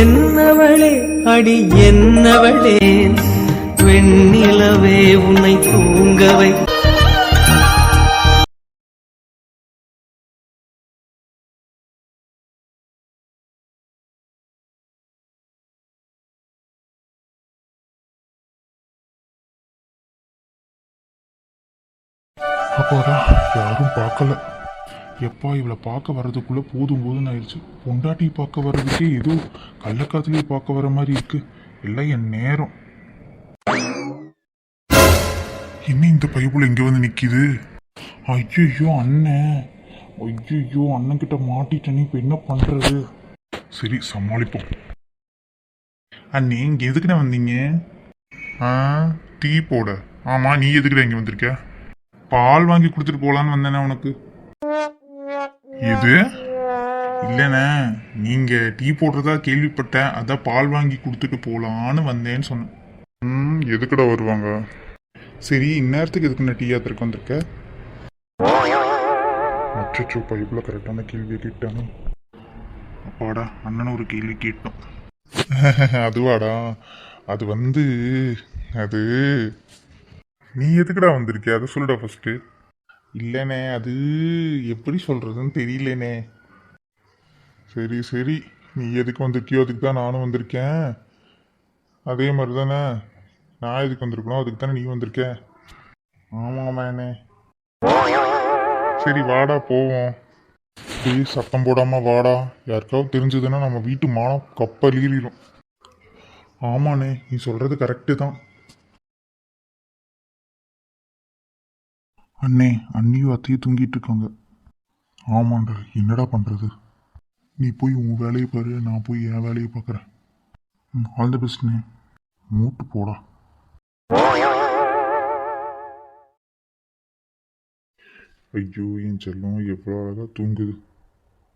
என்னவளே அடி என்னவளே வெண்ணிலவே உன்னை தூங்கவை. அப்போதான் யாரும் பார்க்கல. எப்பா இவளை பார்க்க வர்றதுக்குள்ள போதும் போதும் ஆயிடுச்சு. பொண்டாட்டி பார்க்க வர்றதுக்கே ஏதோ கள்ளக்காத்துலேயே பார்க்க வர மாதிரி இருக்கு. எல்லாம் என் நேரம். என்ன இந்த பைபிள் இங்கே வந்து நிற்கிது ஐயோ அண்ணன் ஐயோ அண்ணன் கிட்ட மாட்டிட்டேன்னு இப்போ என்ன பண்றது? சரி சமாளிப்போம். அண்ணே இங்க எதுக்குண்ணே வந்தீங்க? ஆ டீ போட. ஆமா நீ எதுக்குடா இங்கே வந்திருக்க? பால் வாங்கி கொடுத்துட்டு போகலான்னு வந்தேனே உனக்கு. இது இல்லைண்ணே நீங்க டீ போடுறதா கேள்விப்பட்டேன். அதான் பால் வாங்கி கொடுத்துட்டு போலான்னு வந்தேன்னு சொன்னேன். ம் எதுக்குடா வருவாங்க? சரி இந்நேரத்துக்கு எதுக்கு நான் டீ யாத்திரைக்கு வந்திருக்க? அச்சோ பைப்புல கரெக்டான கேள்வியை கேட்டாங்க அப்பாடா அண்ணன் ஒரு கேள்வி கேட்டோம். அதுவாடா அது வந்து அது நீ எதுக்குடா வந்திருக்க அதை சொல்லுடா ஃபர்ஸ்ட் இல்லைண்ணே அது எப்படி சொல்கிறதுன்னு தெரியலண்ணே. சரி சரி. நீ எதுக்கு வந்திருக்கியோ அதுக்கு தான் நானும் வந்திருக்கேன். அதே மாதிரி தானே நான் எதுக்கு வந்திருக்கணும் அதுக்கு தானே நீ வந்திருக்க. ஆமாண்ணே. சரி வாடா போவோம். ப்ளீஸ் சத்தம் போடாமல் வாடா. யாருக்காவது தெரிஞ்சதுன்னா நம்ம வீட்டு மானம் கப்பலீறிடும் ஆமாண்ணே நீ சொல்கிறது கரெக்டு தான். அண்ணே அண்ணியும் அத்தையும் தூங்கிட்டு இருக்காங்க. ஆமாண்டா என்னடா பண்ணுறது நீ போய் உன் வேலையை பாரு நான் போய் என் வேலையை பார்க்குறேன். ஆல் தி பெஸ்ட்ண்ணே மூட்டு போடா. ஐயோ என் செல்லம் எவ்வளோ அழகாக தூங்குது.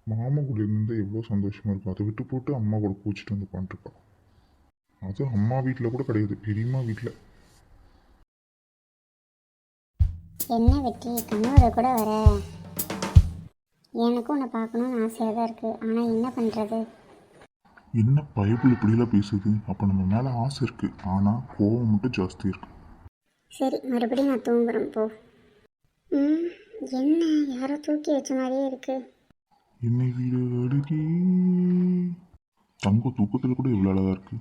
மாமா கூட இருந்தால் எவ்வளோ சந்தோஷமாக இருக்கும். அதை விட்டு போட்டு அம்மா கூட பூச்சிட்டு வந்து பண்ணிருப்பா அது அம்மா வீட்டில் கூட கிடையாது பெரியம்மா வீட்டில். என்ன வெற்றி? கண்ணூரை கூட வர. எனக்கும் உன்னை பார்க்கணுன்னு ஆசையாக தான் இருக்குது ஆனால் என்ன பண்ணுறது என்ன பைபிள் இப்படிலாம் பேசுது? அப்போ நம்ம மேலே ஆசை இருக்குது ஆனால் கோவம் மட்டும் ஜாஸ்தி இருக்கு. சரி மறுபடியும் நான் தூங்குறேன். போ. ம் என்ன? யாரோ தூக்கி வச்ச மாதிரியே இருக்கு. என்னை வீடு அழுகி தங்க தூக்கத்தில் கூட இவ்வளோ அழகா இருக்கு.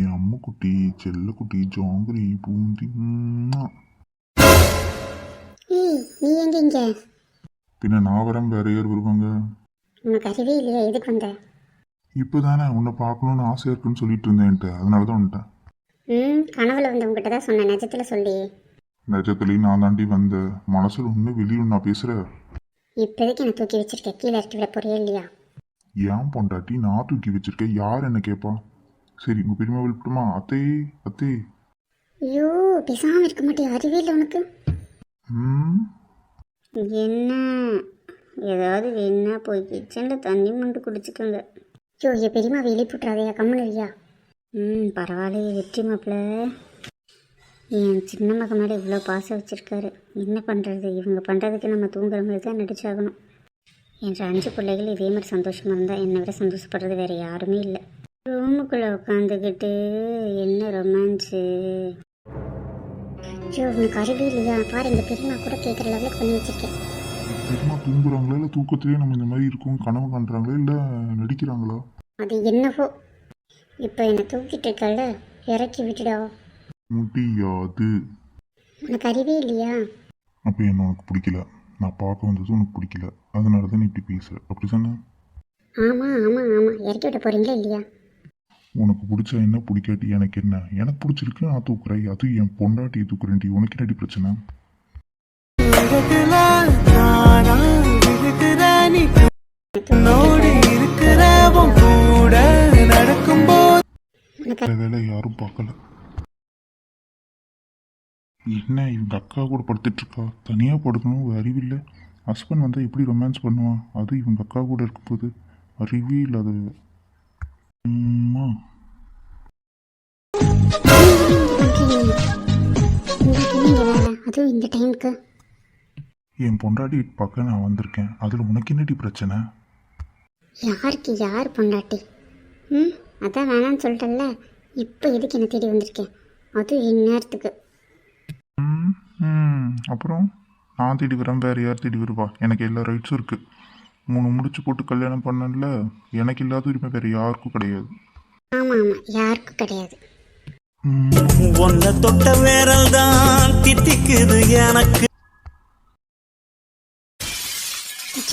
என் அம்மா குட்டி செல்ல குட்டி ஜாங்கிரி பூந்தி. ஏய் நீ எங்க இங்க? பின்ன நான் வரேன் வேற யார் வருவாங்க? உனக்கு அறிவே இல்லையா எதுக்கு வந்த? இப்போ தானே உன்னை பார்க்கணுன்னு ஆசையாக இருக்குன்னு சொல்லிட்டு இருந்தேன்ட்டு அதனால தான் வந்துட்டேன் ம் கனவுல வந்தவங்ககிட்ட தான் சொன்னேன் நிஜத்தில் சொல்லி. நிஜத்துலேயும் நான் தாண்டி வந்த மனசில் ஒன்று வெளியும் நான் பேசுகிறேன் இப்போதைக்கு என்னை தூக்கி வச்சிருக்க கீழே இறக்கி விட போறியா இல்லையா? ஏன் பொண்டாட்டி நான் தூக்கி வச்சிருக்கேன் யார் என்ன கேட்பா சரி உங்கள் பெரியமா விழுப்புட்டுமா அத்தே அத்தே. ஐயோ பேசாமல் இருக்க மாட்டேன் அறிவே இல்லை உனக்கு. என்ன ஏதாவது வேணா போய் கிச்சனில் தண்ணி மண்டு குடிச்சுக்கோங்க. ஐயோ என் பெரியம்மாவை எழுப்பிட்றாதையா கம்முன்னு இல்லையா ம் பரவாயில்லையே வெற்றி மாப்பிள்ள என் சின்ன மகன் மேலே இவ்வளோ பாசம் வச்சுருக்காரு. என்ன பண்ணுறது இவங்க பண்ணுறதுக்கு நம்ம தூங்குற மாதிரி தான் நடிச்சாகணும். என்ற அஞ்சு பிள்ளைகள் இதே மாதிரி சந்தோஷமாக இருந்தால் என்னை விட சந்தோஷப்படுறது வேறு யாருமே இல்லை. ரூமுக்குள்ளே உட்காந்துக்கிட்டு என்ன ரொமான்ஸு ஐயோ உனக்கு அறிவே இல்லையா? பாரு இந்த பெரியம்மா கூட கேட்குற லெவலுக்கு பண்ணி வச்சிருக்கேன். பெரியமா தூங்குறாங்களா? இல்லை தூக்கத்திலேயே நம்ம இந்த மாதிரி இருக்கோம் கனவு காண்றாங்களா? இல்லை நடிக்கிறாங்களா? அது என்னவோ. இப்போ என்னை தூக்கிட்டு இருக்கல இறக்கி விட்டுடா. முடியாது உனக்கு அறிவே இல்லையா? அப்போ என்ன உனக்கு பிடிக்கல? நான் பார்க்க வந்தது உனக்கு பிடிக்கல. அதனால தான் நீ இப்படி பேசுற. அப்படி தானே ஆமாம் ஆமாம் ஆமாம் இறக்கி விட போகிறீங்களா இல்லையா? உனக்கு பிடிச்சா என்ன பிடிக்காட்டி எனக்கு என்ன? எனக்கு பிடிச்சிருக்கு நான் தூக்குறேன். அது என் பொண்டாட்டியை தூக்குறேன்டி உனக்கு என்னடி பிரச்சனை? வேலை யாரும் பார்க்கல. என்ன இவங்க அக்கா கூட படுத்துட்டு இருக்கா? தனியாக படுக்கணும் அறிவில்லை. ஹஸ்பண்ட் வந்தால் எப்படி ரொமான்ஸ் பண்ணுவான் அது இவங்க அக்கா கூட இருக்கும்போது அறிவே இல்லாத அம்மா அதுவும் இந்த டைமுக்கு என் பொண்டாட்டி பார்க்க நான் வந்திருக்கேன். அதில் உனக்கு என்னடி பிரச்சனை? யாருக்கு யார் பொண்டாட்டி? ம் அதான் வேணாம்னு சொல்லிட்டல்ல. இப்போ எதுக்கு என்ன தேடி வந்திருக்கேன்? அதுவும் இந்நேரத்துக்கு ம் அப்புறம் நான் தேடி வரேன் வேறு யார் தேடி வருவா? எனக்கு எல்லா ரைட்ஸும் இருக்குது மூணு முடிச்சு போட்டு கல்யாணம் பண்ணல எனக்கு இல்லாத உரிமை வேறு யாருக்கும் கிடையாது. யாருக்கும் கிடையாது. ம், ஒன்ன தொட்ட வேரல் தான் தித்திக்குது எனக்கு.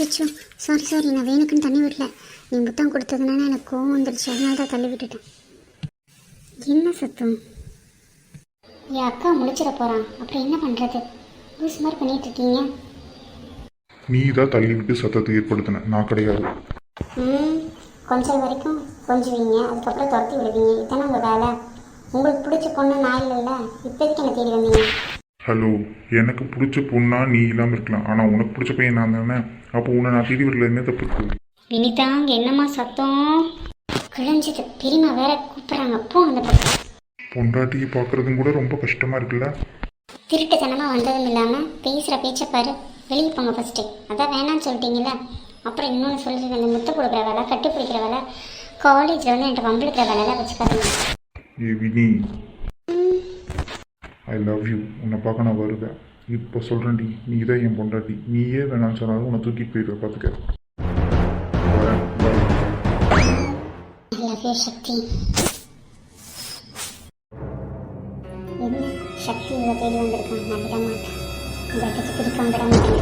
அச்சோ சாரி சாரி நான் வேணுக்குன்னு தண்ணி விடல. நீ முத்தம் கொடுத்ததுனால எனக்கு கோவம் வந்துடுச்சு அதனால தான் தள்ளி விட்டுட்டேன். என்ன சத்தம்? என் அக்கா முழிச்சிட போகிறான் அப்புறம் என்ன பண்ணுறது லூஸ் மாதிரி பண்ணிட்டு இருக்கீங்க. நீ தான் தள்ளி விட்டு சத்தத்தை ஏற்படுத்தின. நான் கிடையாது. ம் கொஞ்சம் வரைக்கும் கொஞ்சுவீங்க. அதுக்கப்புறம் துரத்தி விடுவீங்க. இதானே உங்கள் வேலை. உங்களுக்கு பிடிச்ச பொண்ணு நான் இல்லைல்ல. இப்போதைக்கு என்ன தேடி வந்தீங்க? ஹலோ எனக்கு பிடிச்ச பொண்ணா நீ இல்லாமல் இருக்கலாம். ஆனால் உனக்கு பிடிச்ச பையன் நான் தானே? அப்போ உன்னை நான் தேடி வரல. என்ன தப்பு? இருக்கு வினிதா அங்கே என்னம்மா சத்தம்? கிழிஞ்சது. பெரியம்மா வேற கூப்பிட்றாங்க. போ அந்த பக்கம். பொண்டாட்டியை பார்க்குறதும் கூட ரொம்ப கஷ்டமாக இருக்குல்ல? திருட்டுத்தனமாக வந்ததும் இல்லாமல் பேசுகிற பேச்சை பாரு. வெளியே போங்க ஃபஸ்ட்டு அதான் வேணாம்னு சொல்லிட்டீங்கல்ல? அப்புறம் இன்னொன்று சொல்லிட்டு இந்த முத்த கொடுக்குற வேலை கட்டி பிடிக்கிற வேலை காலேஜில் வந்து என்கிட்ட வம்பிழுக்கிற வேலைலாம் வச்சுக்காதீங்க. ஏ வினி. ஐ லவ் யூ உன்னை பார்க்க நான் வருவேன். இப்போ சொல்கிறேன்டி நீ தான் என் பொண்டாட்டி. நீயே வேணாம்னு சொன்னாலும் உன்னை தூக்கிட்டு போயிடுவேன் பார்த்துக்க சக்தி. சக்தி இவ்வளோ தேடி வந்திருக்கான் நான் விட மாட்டேன். உங்கள்கிட்ட பிடிக்காம விட மாட்டேன்